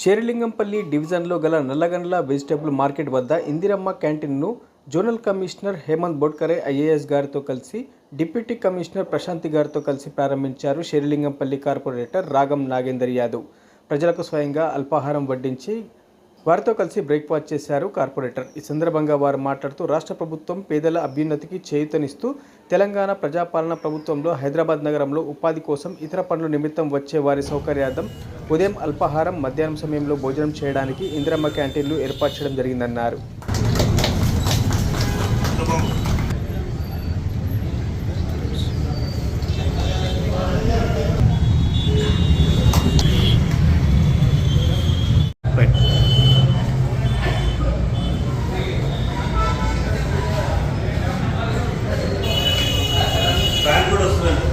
షేరిలింగంపల్లి డివిజన్లో గల Nallagandla vegetable market వద్ద Indiramma క్యాంటీన్ను zonal commissioner Hemant Bodkare IAS గారితో కలిసి డిప్యూటీ కమిషనర్ ప్రశాంతి గారితో కలిసి ప్రారంభించారు షేరిలింగంపల్లి కార్పొరేటర్ రాగం నాగేందర్ యాదవ్. ప్రజలకు స్వయంగా అల్పాహారం వడ్డించి వారితో కలిసి బ్రేక్ఫాస్ట్ చేశారు కార్పొరేటర్. ఈ సందర్భంగా వారు మాట్లాడుతూ రాష్ట్ర ప్రభుత్వం పేదల అభ్యున్నతికి చేయూతనిస్తూ తెలంగాణ ప్రజాపాలన ప్రభుత్వంలో హైదరాబాద్ నగరంలో ఉపాధి కోసం ఇతర పనుల నిమిత్తం వచ్చే వారి సౌకర్యార్థం ఉదయం అల్పాహారం మధ్యాహ్నం సమయంలో భోజనం చేయడానికి ఇందిరమ్మ క్యాంటీన్లు ఏర్పాటు చేయడం జరిగిందన్నారు. కూడా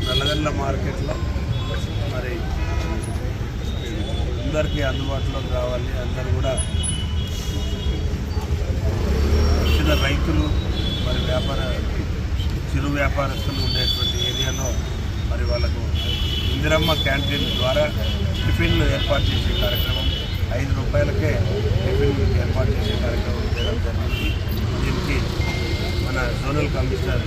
నల్లగల్ల మార్కెట్లో మరి అందరికీ అందుబాటులోకి రావాలి. అందరూ కూడా వచ్చిన రైతులు మరి వ్యాపార చిరు వ్యాపారస్తులు ఉండేటువంటి ఏరియాలో మరి వాళ్ళకు ఇందిరమ్మ క్యాంటీన్ ద్వారా టిఫిన్లు ఏర్పాటు చేసే కార్యక్రమం ఐదు రూపాయలకే టిఫిన్ ఏర్పాటు చేసే కార్యక్రమం చేయడం జరిగింది. మన జోనల్ కమిషనర్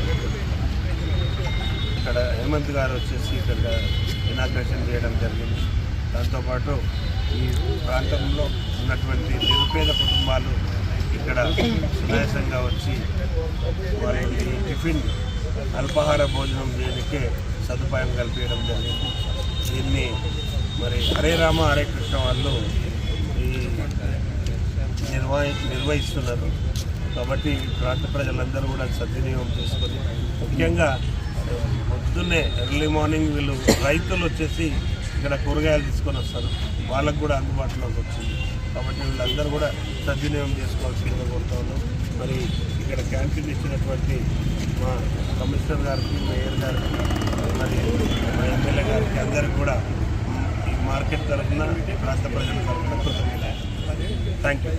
ఇక్కడ హేమంత్ గారు వచ్చేసి ఇక్కడ ఇనాగ్రేషన్ చేయడం జరిగింది. దాంతోపాటు ఈ ప్రాంతంలో ఉన్నటువంటి నిరుపేద కుటుంబాలు ఇక్కడ సునాయాసంగా వచ్చి వారికి టిఫిన్ అల్పాహార భోజనం చేయడానికే సదుపాయం కల్పించడం జరిగింది. దీన్ని మరి హరే రామ హరే కృష్ణ వాళ్ళు ఈ నిర్వహి నిర్వహిస్తున్నారు. కాబట్టి ప్రాంత ప్రజలందరూ కూడా సద్వినియోగం చేసుకొని ముఖ్యంగా పొద్దున్నే ఎర్లీ మార్నింగ్ వీళ్ళు రైతులు వచ్చేసి ఇక్కడ కూరగాయలు తీసుకొని వస్తారు. వాళ్ళకు కూడా అందుబాటులోకి వచ్చింది. కాబట్టి వీళ్ళందరూ కూడా సద్వినియోగం చేసుకోవాల్సిందిగా కోరుతా ఉన్నాం మరి ఇక్కడ క్యాంటీన్ ఇచ్చినటువంటి మా కమిషనర్ గారికి మేయర్ గారికి మరి మా ఎమ్మెల్యే గారికి అందరికీ కూడా ఈ మార్కెట్ తరఫున ప్రాంత ప్రజల తరఫున కృతజ్ఞత థ్యాంక్ యూ.